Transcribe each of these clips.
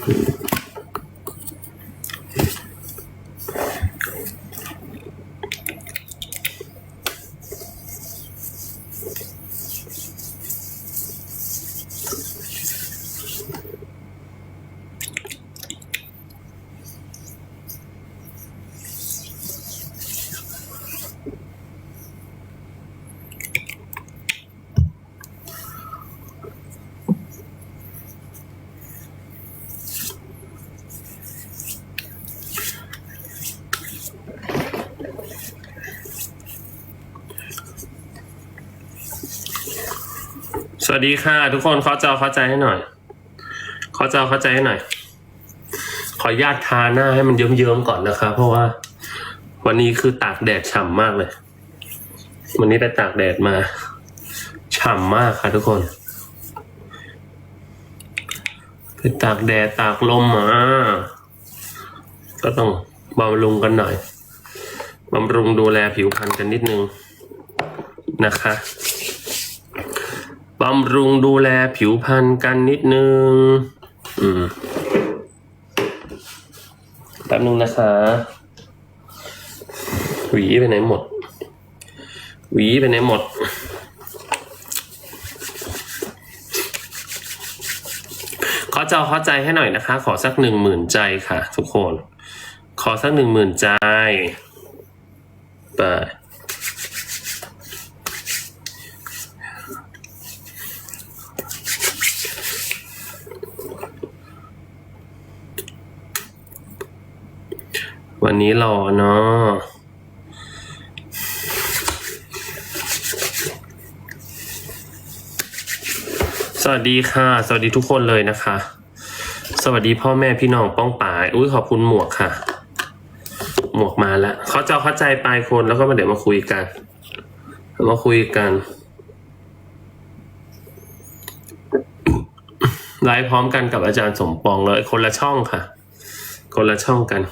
สวั สดีค่ะ ทุกคนเขาจอเข้าใจให้หน่อยเขาจอเข้าใจให้หน่อย ขอญาตทาหน้าให้มันเยิ้มๆก่อนนะคะเพราะว่า วันนี้คือตากแดดฉ่ำมากเลย วันนี้ไปตากแดดมาฉ่ำมากค่ะทุกคนไปตากแดดตากลมมาก็ต้องบำรุงกันหน่อยบำรุงดูแลผิวพรรณกันนิดนึงนะคะ บำรุงดูแลผิวพรรณกันนิดนึง อืมแป๊บนึงนะคะหวีไปไหนหมด หวีไปไหนหมด ขอเจ้าเข้าใจให้หน่อยนะคะ ขอสักหนึ่งหมื่นใจค่ะ ทุกคน ขอสักหนึ่งหมื่นใจ ไป นนี้รอเนาะสวัสดีค่ะ สวัสดีทุกคนเลยนะคะ สวัสดีพ่อแม่พี่น้องป้องป่าย อุ้ยขอบคุณหมวกค่ะ หมวกมาแล้วเขาจะเข้าใจปลายคนแล้วก็มาเดี๋ยวมาคุยกัน มาคุยกันไลฟ์พร้อมกันกับอาจารย์สมปองเลย คนละช่องค่ะ คนละช่องกัน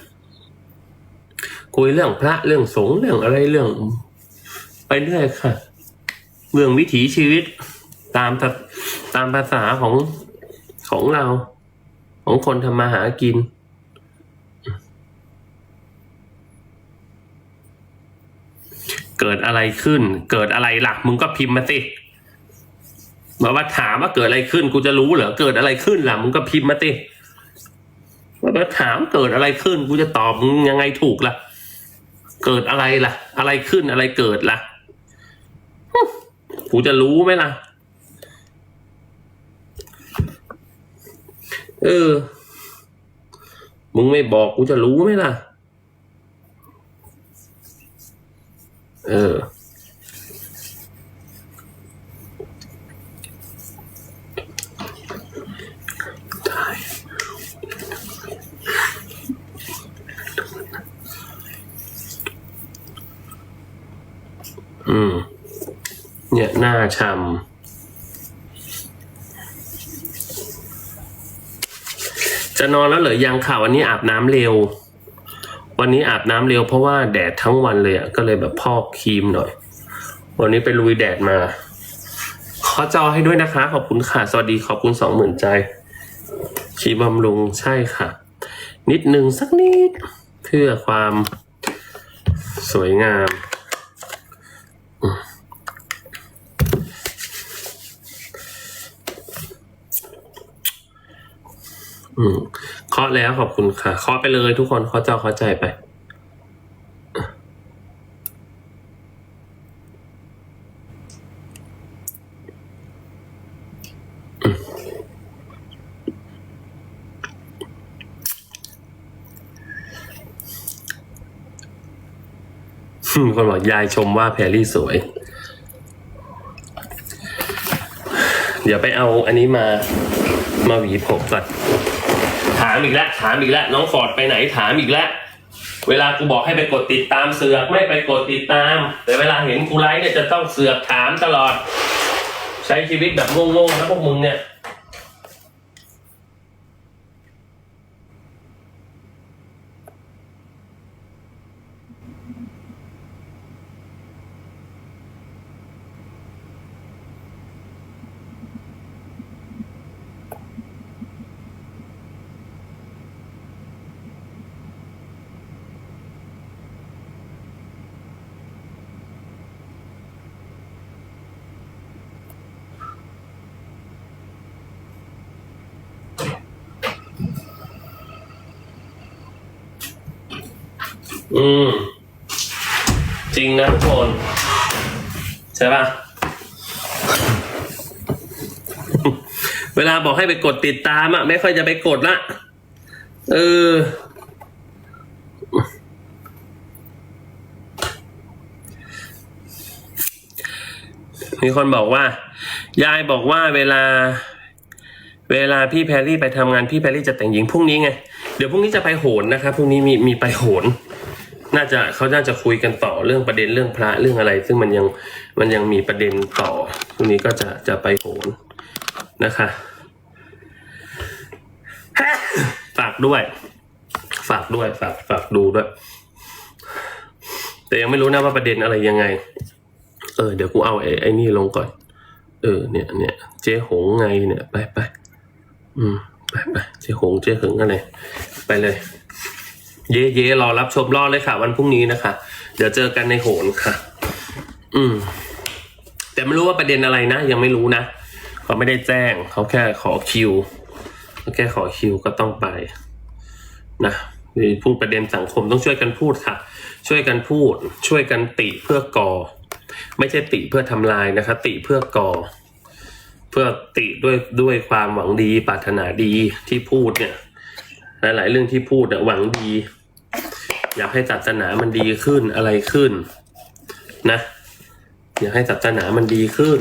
คุยเรื่องพระเรื่องสงฆ์เรื่องอะไรเรื่อง ไปเรื่อยค่ะ เรื่องวิถีชีวิตตามตามภาษาของของเรา ของคนทำมาหากิน เกิดอะไรขึ้น เกิดอะไรล่ะมึงก็พิมพ์มาสิมาว่าถามว่าเกิดอะไรขึ้น กูจะรู้เหรอเกิดอะไรขึ้นล่ะมึงก็พิมพ์มาสิมาถามเกิดอะไรขึ้น กูจะตอบมึงยังไงถูกล่ะ เกิดอะไรล่ะ อะไรขึ้นอะไรเกิดล่ะกูจะรู้ไหมล่ะ เออ มึงไม่บอกกูจะรู้ไหมล่ะ เออ อืม เนี่ยหน้าชำจะนอนแล้วเหรอยังค่ะวันนี้อาบน้ำเร็ว วันนี้อาบน้ำเร็วเพราะว่าแดดทั้งวันเลยอะก็เลยแบบพอกครีมหน่อย วันนี้ไปลุยแดดมา ขอจอให้ด้วยนะคะ ขอบคุณค่ะ สวัสดีขอบคุณสองหมื่นใจครีมบำรุงใช่ค่ะ นิดหนึ่งสักนิด เพื่อความสวยงาม อืมเคาะแล้วขอบคุณค่ะเคาะไปเลยทุกคนเคาะเจ้าเคาะใจไปคนบอกยายชมว่าแพรรี่สวย เดี๋ยวไปเอาอันนี้มามาหวีผมก่อน ถามอีกแล้ว ถามอีกแล้ว น้องฟอร์ดไปไหนถามอีกแล้ว เวลากูบอกให้ไปกดติดตามเสือกไม่ไปกดติดตาม แต่เวลาเห็นกูไลฟ์เนี่ยจะต้องเสือกถามตลอด ใช้ชีวิตแบบงงๆนะพวกมึงเนี่ย อืม จริงนะทุกคน ใช่ปะเวลาบอกให้ไปกดติดตามอะไม่ค่อยจะไปกดละเออมีคนบอกว่า ยายบอกว่าเวลา เวลาพี่แพรรี่ไปทำงานพี่แพรรี่จะแต่งหญิงพรุ่งนี้ไง เดี๋ยวพรุ่งนี้จะไปโหนนะครับพรุ่งนี้มีมีไปโหน น่าจะเขาน่าจะคุยกันต่อเรื่องประเด็นเรื่องพระเรื่องอะไร ซึ่งมันยังมันยังมีประเด็นต่อพรุ่งนี้ก็จะจะไปโหนนะคะฝากด้วย ฝากด้วยฝากฝากดูด้วย แต่ยังไม่รู้นะว่าประเด็นอะไรยังไง เออ เดี๋ยวกูเอาไอ้ไอ้นี่ลงก่อน เออ เนี่ยเนี่ยเจ๊หงไงเนี่ย ไปไปอืมไปไปเจ๊หงเจ๊หึงอะไร ไปเลย เย่เย่รอรับชมรอเลยค่ะ วันพรุ่งนี้นะคะ เดี๋ยวเจอกันในโหนค่ะ อืม แต่ไม่รู้ว่าประเด็นอะไรนะ ยังไม่รู้นะเขาไม่ได้แจ้ง เขาแค่ขอคิวเขาแค่ขอคิวก็ต้องไป นะมีพูดประเด็นสังคมต้องช่วยกันพูดค่ะ ช่วยกันพูด ช่วยกันติเพื่อก่อ ไม่ใช่ติเพื่อทำลายนะคะ ติเพื่อก่อ เพื่อติด้วยด้วยความหวังดีปรารถนาดีที่พูดเนี่ย หลาย ๆ เรื่องที่พูดเนี่ยหวังดี อยากให้ศาสนามันดีขึ้นอะไรขึ้น นะ อยากให้ศาสนามันดีขึ้น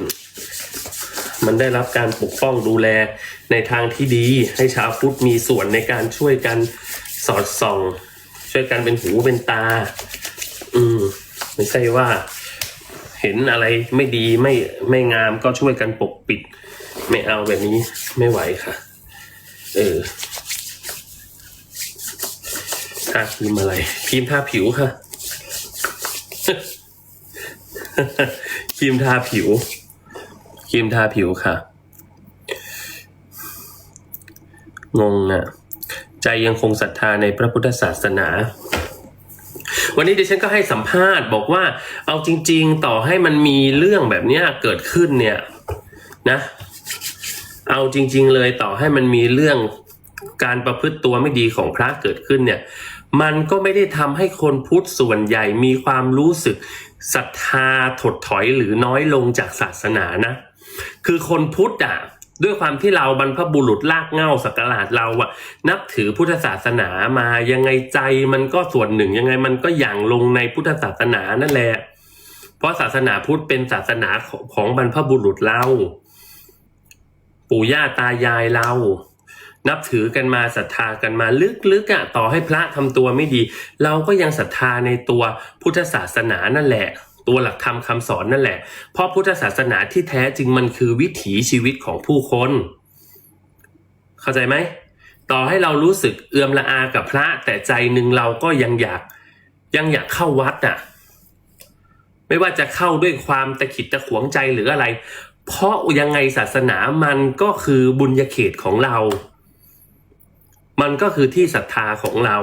มันได้รับการปกป้องดูแลในทางที่ดี ให้ชาวพุทธมีส่วนในการช่วยกันสอดส่อง ช่วยกันเป็นหูเป็นตา อืม ไม่ใช่ว่า เห็นอะไรไม่ดีไม่ไม่งามก็ช่วยกันปกปิด ไม่เอาแบบนี้ไม่ไหวค่ะ เออ ทาครีมอะไรครีมทาผิวค่ะครีมทาผิวครีมทาผิวค่ะ งงอะ ใจยังคงศรัทธาในพระพุทธศาสนา วันนี้ดิฉันก็ให้สัมภาษณ์บอกว่า เอาจริง ๆ ต่อให้มันมีเรื่องแบบนี้เกิดขึ้นเนี่ย นะ เอาจริง ๆ เลยต่อให้มันมีเรื่องการประพฤติตัวไม่ดีของพระเกิดขึ้นเนี่ย มันก็ไม่ได้ทำให้คนพุทธส่วนใหญ่มีความรู้สึกศรัทธาถดถอยหรือน้อยลงจากศาสนานะ คือคนพุทธอะด้วยความที่เราบรรพบุรุษลากเง้าสักการะเราอะนับถือพุทธศาสนามายังไงใจมันก็ส่วนหนึ่งยังไงมันก็อย่างลงในพุทธศาสนานั่นแหละ เพราะศาสนาพุทธเป็นศาสนาของของบรรพบุรุษเรา ปู่ย่าตายายเรา นับถือกันมาศรัทธากันมาลึกๆอะต่อให้พระทำตัวไม่ดี เราก็ยังศรัทธาในตัวพุทธศาสนานั่นแหละ ตัวหลักธรรมคำสอนนั่นแหละ เพราะพุทธศาสนาที่แท้จริงมันคือวิถีชีวิตของผู้คน เข้าใจไหมต่อให้เรารู้สึกเอือมละอากับพระ แต่ใจหนึ่งเราก็ยังอยากยังอยากเข้าวัดอะไม่ว่าจะเข้าด้วยความตะขิดตะขวงใจหรืออะไร เพราะยังไงศาสนามันก็คือบุญญาเขตของเรา มันก็คือที่ศรัทธาของเรา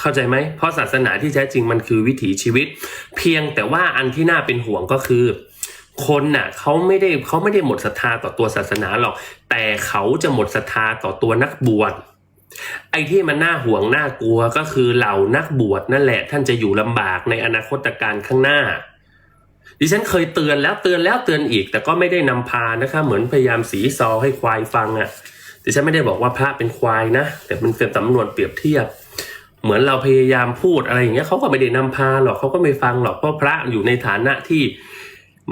เข้าใจไหม เพราะศาสนาที่แท้จริงมันคือวิถีชีวิต เพียงแต่ว่าอันที่น่าเป็นห่วงก็คือ คนน่ะเขาไม่ได้เขาไม่ได้หมดศรัทธาต่อตัวศาสนาหรอก แต่เขาจะหมดศรัทธาต่อตัวนักบวชไอ้ที่มันน่าห่วงน่ากลัวก็คือเหล่านักบวชนั่นแหละ ท่านจะอยู่ลำบากในอนาคตการข้างหน้า ดิฉันเคยเตือนแล้วเตือนแล้วเตือนอีก แต่ก็ไม่ได้นำพานะคะ เหมือนพยายามสีซอให้ควายฟังอะ่ะ ดิฉันไม่ได้บอกว่าพระเป็นควายนะ แต่มันเป็นสำนวนเปรียบเทียบ เหมือนเราพยายามพูดอะไรอย่างเงี้ยเขาก็ไม่ได้นำพาหรอกเขาก็ไม่ฟังหรอกเพราะพระอยู่ในฐานะที่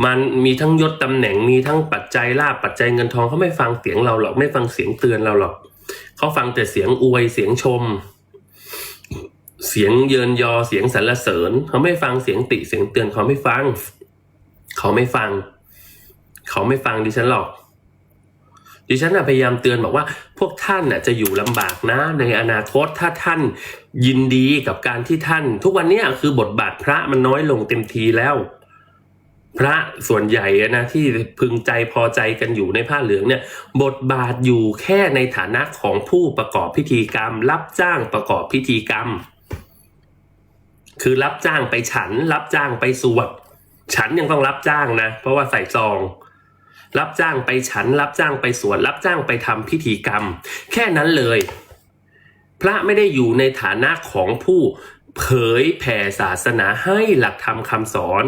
มันมีทั้งยศตำแหน่งมีทั้งปัจจัยลาบปัจจัยเงินทองเขาไม่ฟังเสียงเราหรอกไม่ฟังเสียงเตือนเราหรอกเขาฟังแต่เสียงอวยเสียงชม เสียงเยินยอเสียงสรรเสริญเขาไม่ฟังเสียงติเสียงเตือนเขาไม่ฟัง เขาไม่ฟัง เขาไม่ฟังดิฉันหรอก ดิฉันนะพยายามเตือนบอกว่าพวกท่านน่ะจะอยู่ลำบากนะในอนาคตถ้าท่านยินดีกับการที่ท่าน ทุกวันนี้คือบทบาทพระมันน้อยลงเต็มทีแล้ว พระส่วนใหญ่นะที่พึงใจพอใจกันอยู่ในผ้าเหลืองเนี่ย บทบาทอยู่แค่ในฐานะของผู้ประกอบพิธีกรรม รับจ้างประกอบพิธีกรรม คือรับจ้างไปฉัน รับจ้างไปสวดฉันยังต้องรับจ้างนะ เพราะว่าใส่ซอง รับจ้างไปฉัน รับจ้างไปสวดรับจ้างไปทำพิธีกรรม แค่นั้นเลย พระไม่ได้อยู่ในฐานะของผู้เผยแผ่ศาสนาให้หลักธรรมคำสอน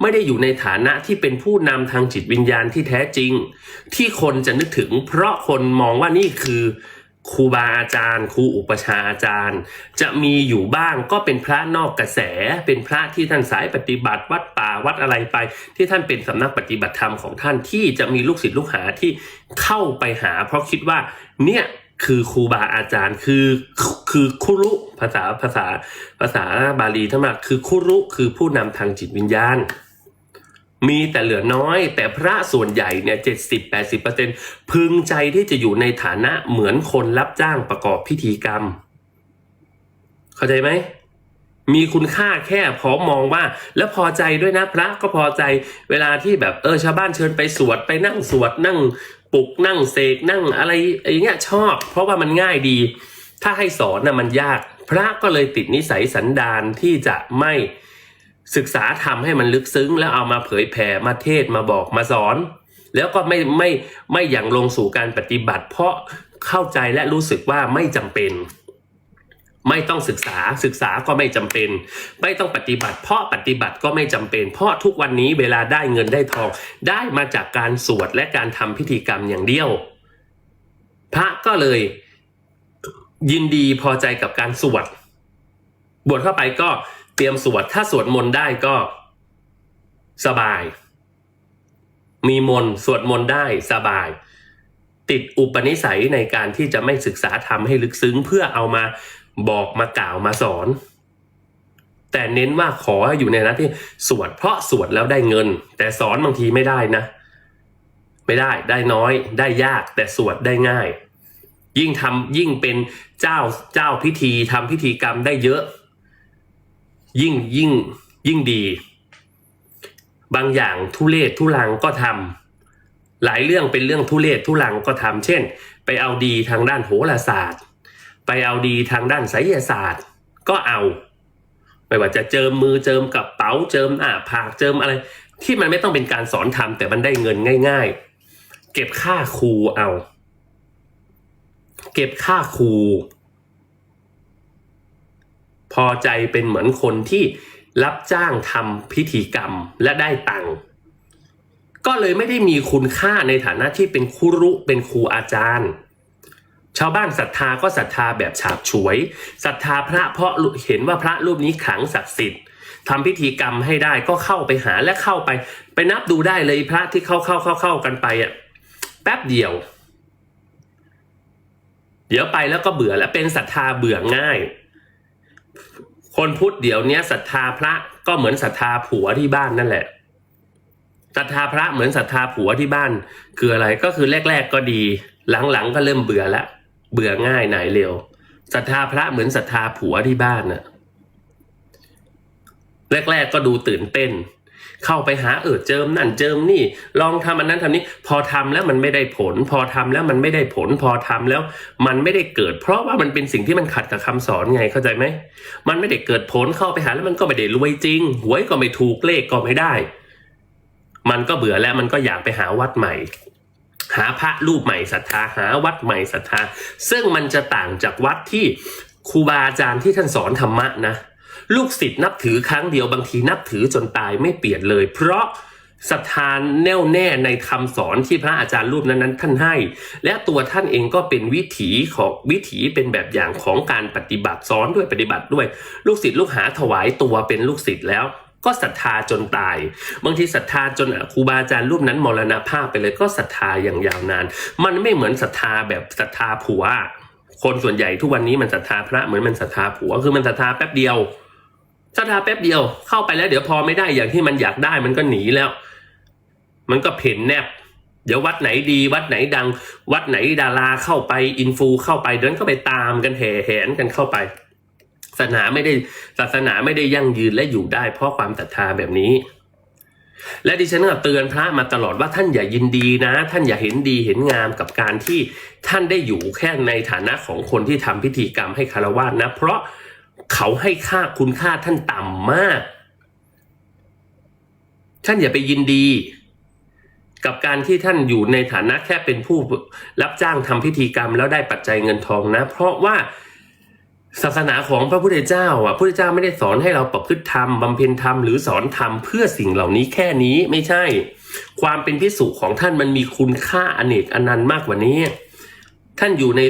ไม่ได้อยู่ในฐานะที่เป็นผู้นำทางจิตวิญญาณที่แท้จริง ที่คนจะนึกถึงเพราะคนมองว่านี่คือ ครูบาอาจารย์ครูอุปชาอาจารย์ จะมีอยู่บ้างก็เป็นพระนอกกระแส เป็นพระที่ท่านสายปฏิบัติวัดป่าวัดอะไรไป ที่ท่านเป็นสำนักปฏิบัติธรรมของท่านที่จะมีลูกศิษย์ลูกหาที่เข้าไปหา เพราะคิดว่าเนี่ยคือครูบาอาจารย์คือคือคุรุภาษาภาษาภาษาบาลีทั้งหมดคือคุรุคือผู้นำทางจิตวิญญาณ มีแต่เหลือน้อย แต่พระส่วนใหญ่เนี่ยเจ็ดสิบแปดสิบเปอร์เซ็นพึงใจที่จะอยู่ในฐานะเหมือนคนรับจ้างประกอบพิธีกรรม เข้าใจไหมมีคุณค่าแค่พอมองว่า แล้วพอใจด้วยนะพระก็พอใจเวลาที่แบบเออชาวบ้านเชิญไปสวดไปนั่งสวดนั่งปลุกนั่งเสกนั่งอะไรอย่างเงี้ยชอบ เพราะว่ามันง่ายดี ถ้าให้สอนนะมันยาก พระก็เลยติดนิสัยสันดานที่จะไม่ ศึกษาทำให้มันลึกซึ้ง แล้วเอามาเผยแผ่มาเทศมาบอกมาสอน แล้วก็ไม่ไม่ไม่อย่างลงสู่การปฏิบัติ เพราะเข้าใจและรู้สึกว่าไม่จำเป็น ไม่ต้องศึกษาศึกษาก็ไม่จำเป็น ไม่ต้องปฏิบัติ เพราะปฏิบัติก็ไม่จำเป็น เพราะทุกวันนี้เวลาได้เงินได้ทอง ได้มาจากการสวดและการทำพิธีกรรมอย่างเดียว พระก็เลยยินดีพอใจกับการสวดบวชเข้าไปก็ เตรียมสวดถ้าสวดมนต์ได้ก็สบาย มีมนต์สวดมนต์ได้สบาย ติดอุปนิสัยในการที่จะไม่ศึกษาธรรมให้ลึกซึ้งเพื่อเอามาบอกมากล่าวมาสอน แต่เน้นว่าขออยู่ในนั้นที่สวดเพราะสวดแล้วได้เงิน แต่สอนบางทีไม่ได้นะ ไม่ได้ได้น้อย ได้ยากแต่สวดได้ง่าย ยิ่งทำยิ่งเป็นเจ้าเจ้าพิธีทำพิธีกรรมได้เยอะ ยิ่งยิ่งยิ่งดี บางอย่างทุเลศทุลังก็ทำหลายเรื่องเป็นเรื่องทุเลศทุลังก็ทำเช่น ไปเอาดีทางด้านโหราศาสตร์ ไปเอาดีทางด้านไสยศาสตร์ ก็เอา ไม่ว่าจะเจิมมือเจิมกับเป๋าเจิมหน้าผากเจิมอะไร ที่มันไม่ต้องเป็นการสอนทำแต่มันได้เงินง่าย ๆ เก็บค่าครูเอา เก็บค่าครู พอใจเป็นเหมือนคนที่รับจ้างทำพิธีกรรมและได้ตังค์ก็เลยไม่ได้มีคุณค่าในฐานะที่เป็นครูรุเป็นครูอาจารย์ ชาวบ้านศรัทธาก็ศรัทธาแบบฉาบฉวยศรัทธาพระเพราะเห็นว่าพระรูปนี้ขลังศักดิ์สิทธิ์ทำพิธีกรรมให้ได้ก็เข้าไปหาและเข้าไป ไปนับดูได้เลยพระที่เข้าเข้าเข้าเข้ากันไปอะแป๊บเดียว เดี๋ยวไปแล้วก็เบื่อแล้วเป็นศรัทธาเบื่อง่าย คนพุทธเดี๋ยวนี้ศรัทธาพระก็เหมือนศรัทธาผัวที่บ้านนั่นแหละศรัทธาพระเหมือนศรัทธาผัวที่บ้าน คืออะไรก็คือแรก ๆก็ดี หลังๆก็เริ่มเบื่อละเบื่อง่ายหนายเร็วศรัทธาพระเหมือนศรัทธาผัวที่บ้านน่ะแรกๆก็ดูตื่นเต้น เข้าไปหาเออเจิมนั่นเจิมนี่ ลองทำอันนั้นทำนี้ พอทำแล้วมันไม่ได้ผล พอทำแล้วมันไม่ได้ผล พอทำแล้วมันไม่ได้เกิด เพราะว่ามันเป็นสิ่งที่มันขัดกับคำสอนไงเข้าใจไหมมันไม่ได้เกิดผลเข้าไปหาแล้วมันก็ไม่ได้รวยจริงหวยก็ไม่ถูกเลขก็ไม่ได้ มันก็เบื่อแล้วมันก็อยากไปหาวัดใหม่หาพระรูปใหม่ศรัทธาหาวัดใหม่ศรัทธา ซึ่งมันจะต่างจากวัดที่ครูบาอาจารย์ที่ท่านสอนธรรมะนะ ลูกศิษย์นับถือครั้งเดียวบางทีนับถือจนตายไม่เปลี่ยนเลย เพราะศรัทธาแน่วแน่ในคำสอนที่พระอาจารย์รูปนั้นๆ ท่านให้ และตัวท่านเองก็เป็นวิถีของวิถีเป็นแบบอย่างของการปฏิบัติสอนด้วยปฏิบัติด้วย ลูกศิษย์ลูกหาถวายตัวเป็นลูกศิษย์แล้วก็ศรัทธาจนตาย บางทีศรัทธาจนครูบาอาจารย์รูปนั้นมรณภาพไปเลยก็ศรัทธาอย่างยาวนาน มันไม่เหมือนศรัทธาแบบศรัทธาผัว คนส่วนใหญ่ทุกวันนี้มันศรัทธาพระเหมือนมันศรัทธาผัวคือมันศรัทธาแป๊บเดียว ศรัทธาแป๊บเดียวเข้าไปแล้วเดี๋ยวพอไม่ได้อย่างที่มันอยากได้มันก็หนีแล้ว มันก็เพ่นแนบ เดี๋ยววัดไหนดี วัดไหนดัง วัดไหนดาราเข้าไปอินฟูเข้าไปเดินก็ไปตามกันแห่แหนกันเข้าไป ศาสนาไม่ได้ศาสนาไม่ได้ยั่งยืนและอยู่ได้ เพราะความศรัทธาแบบนี้ และดิฉันก็เตือนพระมาตลอดว่าท่านอย่ายินดีนะ ท่านอย่าเห็นดีเห็นงามกับการที่ท่านได้อยู่แค่ในฐานะของคนที่ทำพิธีกรรมให้คารวะนะ เพราะ เขาให้ค่าคุณค่าท่านต่ำมาก ท่านอย่าไปยินดี กับการที่ท่านอยู่ในฐานะแค่เป็นผู้รับจ้างทำพิธีกรรมแล้วได้ปัจจัยเงินทองนะ เพราะว่าศาสนาของพระพุทธเจ้าอะพระพุทธเจ้าไม่ได้สอนให้เราประพฤติธรรมบำเพ็ญธรรมหรือสอนธรรมเพื่อสิ่งเหล่านี้แค่นี้ไม่ใช่ ความเป็นพิสุของท่านมันมีคุณค่าอเนกอนันต์มากกว่านี้ ท่านอยู่ใน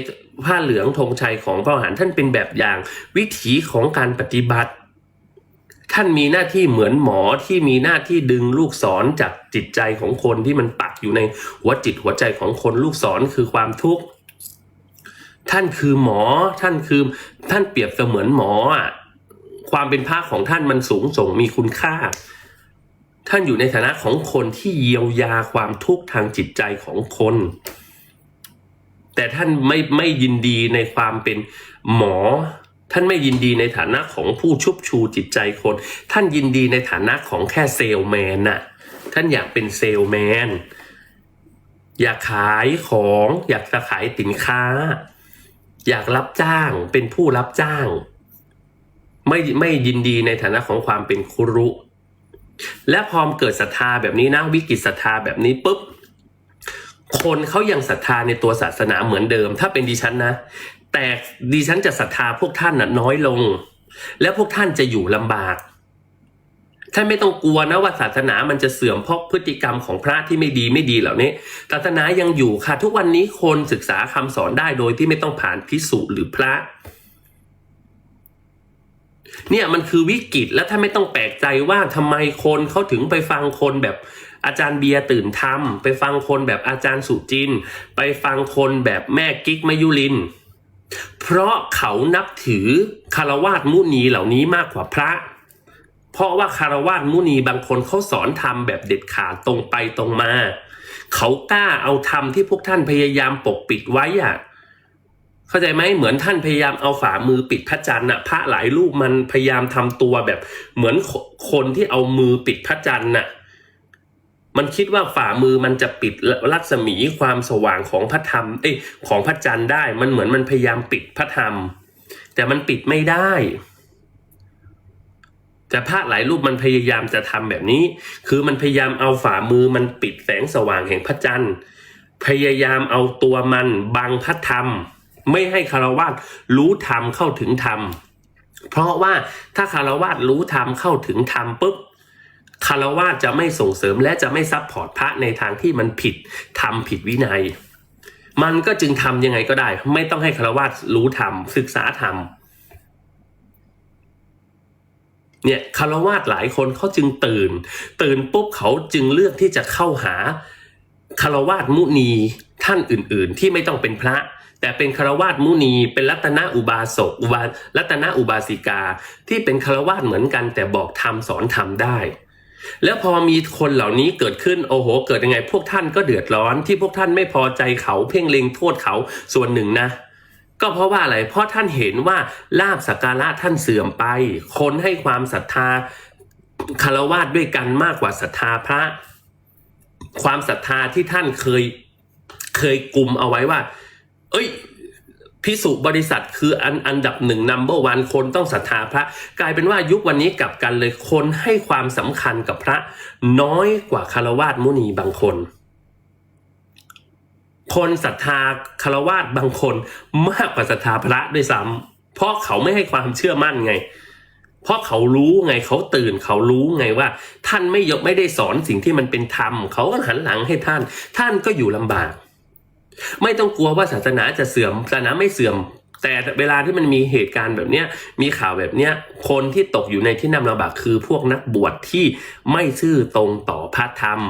ผ้าเหลืองธงชัยของพระอรหันต์ท่านเป็นแบบอย่าง วิถีของการปฏิบัติ ท่านมีหน้าที่เหมือนหมอที่มีหน้าที่ดึงลูกศรจากจิตใจของคนที่มันปักอยู่ในหัวจิตหัวใจของคนลูกศรคือความทุกข์ท่านคือหมอท่านคือท่านเปรียบเสมือนหมออะความเป็นพระของท่านมันสูงส่งมีคุณค่า ท่านอยู่ในฐานะของคนที่เยียวยาความทุกข์ทางจิตใจของคน แต่ท่านไม่ไม่ยินดีในความเป็นหมอ ท่านไม่ยินดีในฐานะของผู้ชุบชูจิตใจคน ท่านยินดีในฐานะของแค่เซลแมนน่ะ ท่านอยากเป็นเซลแมน อยากขายของอยากจะขายสินค้า อยากรับจ้างเป็นผู้รับจ้าง ไม่ไม่ยินดีในฐานะของความเป็นครุและพอมเกิดศรัทธาแบบนี้นะวิกฤตศรัทธาแบบนี้ปุ๊บ คนเขายังศรัทธาในตัวศาสนาเหมือนเดิม ถ้าเป็นดิฉันนะ แต่ดิฉันจะศรัทธาพวกท่านน่ะน้อยลง และพวกท่านจะอยู่ลำบากท่านไม่ต้องกลัวนะว่าศาสนามันจะเสื่อมเพราะพฤติกรรมของพระที่ไม่ดีไม่ดีเหล่านี้ ศาสนายังอยู่ค่ะ ทุกวันนี้คนศึกษาคำสอนได้โดยที่ไม่ต้องผ่านพิสุหรือพระ เนี่ยมันคือวิกฤตแล้วถ้าไม่ต้องแปลกใจว่าทำไมคนเขาถึงไปฟังคนแบบ อาจารย์เบียร์ตื่นธรรมไปฟังคนแบบอาจารย์สุจิน ไปฟังคนแบบแม่กิ๊กมายุลิน เพราะเขานับถือคารวาสมุนีเหล่านี้มากกว่าพระ เพราะว่าคารวาสมุนีบางคนเขาสอนธรรมแบบเด็ดขาดตรงไปตรงมา เขากล้าเอาธรรมที่พวกท่านพยายามปกปิดไว้อะเข้าใจไหมเหมือนท่านพยายามเอาฝ่ามือปิดพระจันทร์น่ะพระหลายรูปมันพยายามทำตัวแบบเหมือนคคนที่เอามือปิดพระจันทร์น่ะ มันคิดว่าฝ่ามือมันจะปิดรัศมีความสว่างของพระธรรมเอ้ยของพระจันทร์ได้ มันเหมือนมันพยายามปิดพระธรรม แต่มันปิดไม่ได้ แต่พระหลายรูปมันพยายามจะทำแบบนี้ คือมันพยายามเอาฝ่ามือมันปิดแสงสว่างแห่งพระจันทร์ พยายามเอาตัวมันบังพระธรรม ไม่ให้คารวะรู้ธรรมเข้าถึงธรรมเพราะว่าถ้าคารวะรู้ธรรมเข้าถึงธรรมปุ๊บ คารวะจะไม่ส่งเสริมและจะไม่ซับพอร์ตพระในทางที่มันผิดทำผิดวินัย มันก็จึงทำยังไงก็ได้ ไม่ต้องให้คารวะรู้ธรรมศึกษาธรรมเนี่ยคารวาสหลายคนเขาจึงตื่น ตื่นปุ๊บเขาจึงเลือกที่จะเข้าหาคารวาสมุนีท่านอื่น ๆ ที่ไม่ต้องเป็นพระแต่เป็นคารวาสมุนีเป็นรัตนอุบาสกอุบารัตนอุบาสิกา ที่เป็นคารวาสเหมือนกันแต่บอกธรรมสอนธรรมได้ แล้วพอมีคนเหล่านี้เกิดขึ้นโอ้โห เกิดยังไง พวกท่านก็เดือดร้อนที่พวกท่านไม่พอใจเขาเพ่งเล็งโทษเขาส่วนหนึ่งนะ ก็เพราะว่าอะไร เพราะท่านเห็นว่าลาบสักการะท่านเสื่อมไป คนให้ความศรัทธาคารวาสด้วยกันมากกว่าศรัทธาพระ ความศรัทธาที่ท่านเคยเคยกลุ่มเอาไว้ว่า เอ้ย พิสุบริษัทคืออันอันดับหนึ่งนัมเบอร์วันคนต้องศรัทธาพระ กลายเป็นว่ายุควันนี้กลับกันเลยคนให้ความสำคัญกับพระ น้อยกว่าคารวาสมุนีบางคน คนศรัทธาคารวาสบางคนมากกว่าศรัทธาพระด้วยซ้ำเพราะเขาไม่ให้ความเชื่อมั่นไง เพราะเขารู้ไงเขาตื่นเขารู้ไงว่า ท่านไม่ยกไม่ได้สอนสิ่งที่มันเป็นธรรมเขาก็หันหลังให้ท่าน ท่านก็อยู่ลำบาก ไม่ต้องกลัวว่าศาสนาจะเสื่อมศาสนาไม่เสื่อม แต่เวลาที่มันมีเหตุการณ์แบบเนี้ยมีข่าวแบบเนี้ยคนที่ตกอยู่ในที่นำลำบากคือพวกนักบวชที่ไม่ซื่อตรงต่อพระธรรม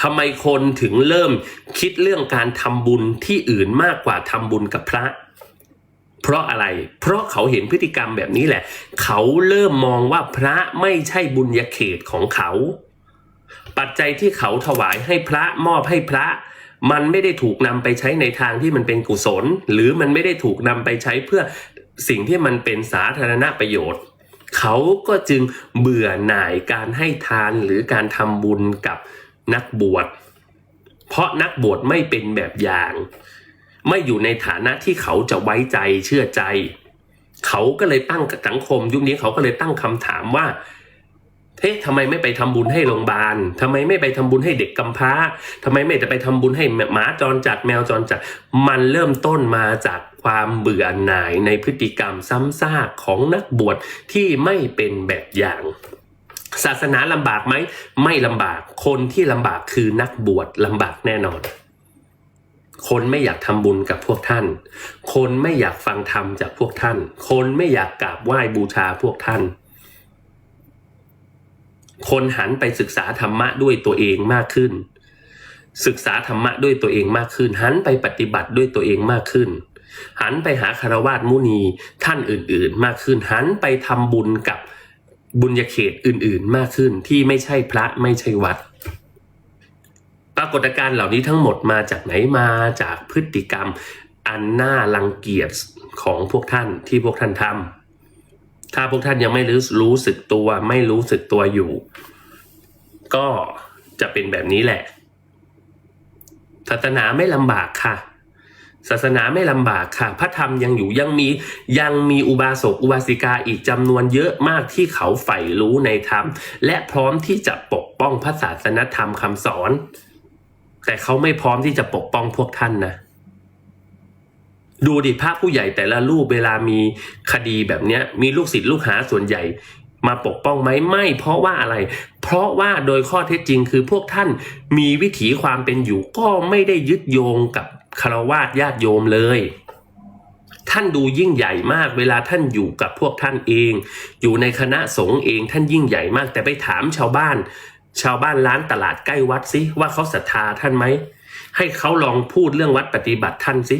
ทำไมคนถึงเริ่มคิดเรื่องการทำบุญที่อื่นมากกว่าทำบุญกับพระ เพราะอะไร เพราะเขาเห็นพฤติกรรมแบบนี้แหละ เขาเริ่มมองว่าพระไม่ใช่บุญญาเขตของเขา ปัจจัยที่เขาถวายให้พระมอบให้พระ มันไม่ได้ถูกนำไปใช้ในทางที่มันเป็นกุศล หรือมันไม่ได้ถูกนำไปใช้เพื่อสิ่งที่มันเป็นสาธารณประโยชน์ เขาก็จึงเบื่อหน่ายการให้ทานหรือการทำบุญกับนักบวช เพราะนักบวชไม่เป็นแบบอย่าง ไม่อยู่ในฐานะที่เขาจะไว้ใจเชื่อใจ เขาก็เลยตั้งสังคม ยุคนี้เขาก็เลยตั้งคำถามว่า เฮ้ยทำไมไม่ไปทำบุญให้โรงพยาบาลทำไมไม่ไปทำบุญให้เด็กกำพร้าทำไมไม่จะไปทำบุญให้หมาจรจัดแมวจรจัด มันเริ่มต้นมาจากความเบื่อหน่ายในพฤติกรรมซ้ำซากของนักบวชที่ไม่เป็นแบบอย่างศาสนาลำบากไหม ไม่ลำบาก คนที่ลำบากคือนักบวชลำบากแน่นอน คนไม่อยากทำบุญกับพวกท่าน คนไม่อยากฟังธรรมจากพวกท่าน คนไม่อยากกราบไหว้บูชาพวกท่าน คนหันไปศึกษาธรรมะด้วยตัวเองมากขึ้น ศึกษาธรรมะด้วยตัวเองมากขึ้น หันไปปฏิบัติด้วยตัวเองมากขึ้น หันไปหาคารวาสมุนีท่านอื่น ๆ มากขึ้น หันไปทำบุญกับบุญญาเขตอื่น ๆ มากขึ้นที่ไม่ใช่พระไม่ใช่วัด ปรากฏการณ์เหล่านี้ทั้งหมดมาจากไหนมาจากพฤติกรรมอันน่ารังเกียจของพวกท่านที่พวกท่านทำ ถ้าพวกท่านยังไม่รู้รู้สึกตัว ไม่รู้สึกตัวอยู่ ก็จะเป็นแบบนี้แหละ ศาสนาไม่ลำบากค่ะ ศาสนาไม่ลำบากค่ะ พระธรรมยังอยู่ยังมียังมีอุบาสกอุบาสิกาอีกจำนวนเยอะมากที่เขาใฝ่รู้ในธรรม และพร้อมที่จะปกป้องพระศาสนธรรมคำสอน แต่เขาไม่พร้อมที่จะปกป้องพวกท่านนะ ดูดิพระผู้ใหญ่แต่ละรูปเวลามีคดีแบบเนี้ย มีลูกศิษย์ลูกหาส่วนใหญ่ มาปกป้องไหมไม่เพราะว่าอะไร เพราะว่าโดยข้อเท็จจริงคือพวกท่านมีวิถีความเป็นอยู่ก็ไม่ได้ยึดโยงกับคารวาสญาติโยมเลย ท่านดูยิ่งใหญ่มาก เวลาท่านอยู่กับพวกท่านเอง อยู่ในคณะสงฆ์เองท่านยิ่งใหญ่มาก แต่ไปถามชาวบ้าน ชาวบ้านร้านตลาดใกล้วัดสิว่าเขาศรัทธาท่านไหมให้เขาลองพูดเรื่องวัดปฏิบัติท่านสิ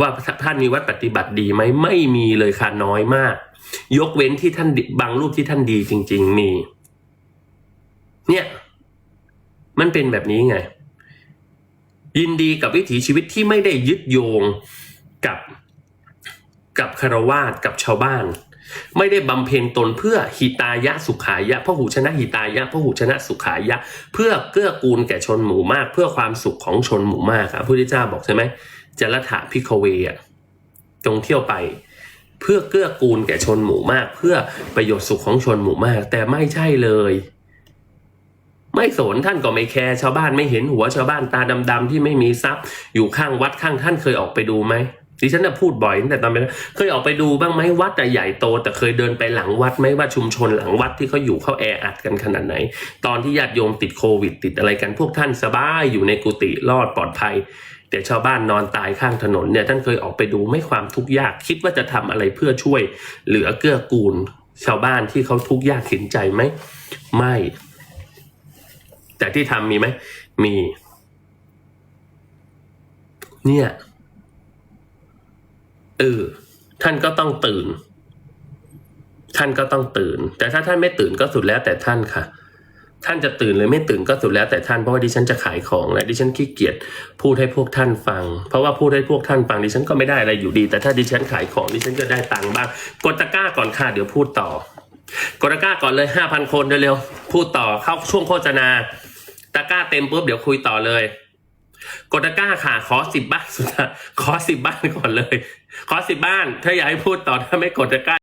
ว่าท่านมีวัดปฏิบัติดีไหมไม่มีเลยค่ะน้อยมาก ยกเว้นที่ท่านบางรูปที่ท่านดีจริง ๆ มี เนี่ย มันเป็นแบบนี้ไง ยินดีกับวิถีชีวิตที่ไม่ได้ยึดโยงกับกับคารวาสกับชาวบ้าน ไม่ได้บำเพ็ญตนเพื่อหิตายะสุขายะพหูชนะหิตายะพหูชนะสุขายะ เพื่อเกื้อกูลแก่ชนหมู่มาก เพื่อความสุขของชนหมู่มากครับพระพุทธเจ้าบอกใช่ไหม จรถะพิคเวอะจงเที่ยวไป เพื่อเกื้อกูลแก่ชนหมู่มาก เพื่อประโยชน์สุขของชนหมู่มาก แต่ไม่ใช่เลย ไม่สนท่านก็ไม่แคร์ชาวบ้านไม่เห็นหัวชาวบ้านตาดำๆที่ไม่มีทรัพย์ อยู่ข้างวัดข้างท่านเคยออกไปดูไหมดิฉันน่ะพูดบ่อยตั้งแต่ตอนเป็นเคยออกไปดูบ้างไหมวัดน่ใหญ่โต แต่เคยเดินไปหลังวัดไหมว่าชุมชนหลังวัดที่เขาอยู่เขาแออัดกันขนาดไหน ตอนที่ญาติโยมติดโควิด ติดอะไรกันพวกท่านสบายอยู่ในกุฏิรอดปลอดภัย แต่ชาวบ้านนอนตายข้างถนนเนี่ยท่านเคยออกไปดูไม่ความทุกข์ยากคิดว่าจะทำอะไรเพื่อช่วยเหลือเกื้อกูล ชาวบ้านที่เขาทุกข์ยากเข็นใจไหมไม่ แต่ที่ทำมีไหมมี เนี่ยเออท่านก็ต้องตื่น ท่านก็ต้องตื่น แต่ถ้าท่านไม่ตื่นก็สุดแล้วแต่ท่านค่ะ ท่านจะตื่นหรือไม่ตื่นก็สุดแล้วแต่ท่านเพราะว่าดิฉันจะขายของและดิฉันขี้เกียจพูดให้พวกท่านฟัง เพราะว่าพูดให้พวกท่านฟังดิฉันก็ไม่ได้อะไรอยู่ดี แต่ถ้าดิฉันขายของดิฉันก็ได้ตังค์บ้างกดตะกร้าก่อนค่ะเดี๋ยวพูดต่อกดตะกร้าก่อนเลยห้าพันคนเร็วๆพูดต่อเข้าช่วงโฆษณาตะกร้าเต็มปุ๊บเดี๋ยวคุยต่อเลยกดตะกร้าค่ะ ขอสิบบ้านสุดท้ายขอสิบบ้านก่อนเลย ขอสิบบ้าน ถ้าอยากให้พูดต่อถ้าไม่กดตะกร้า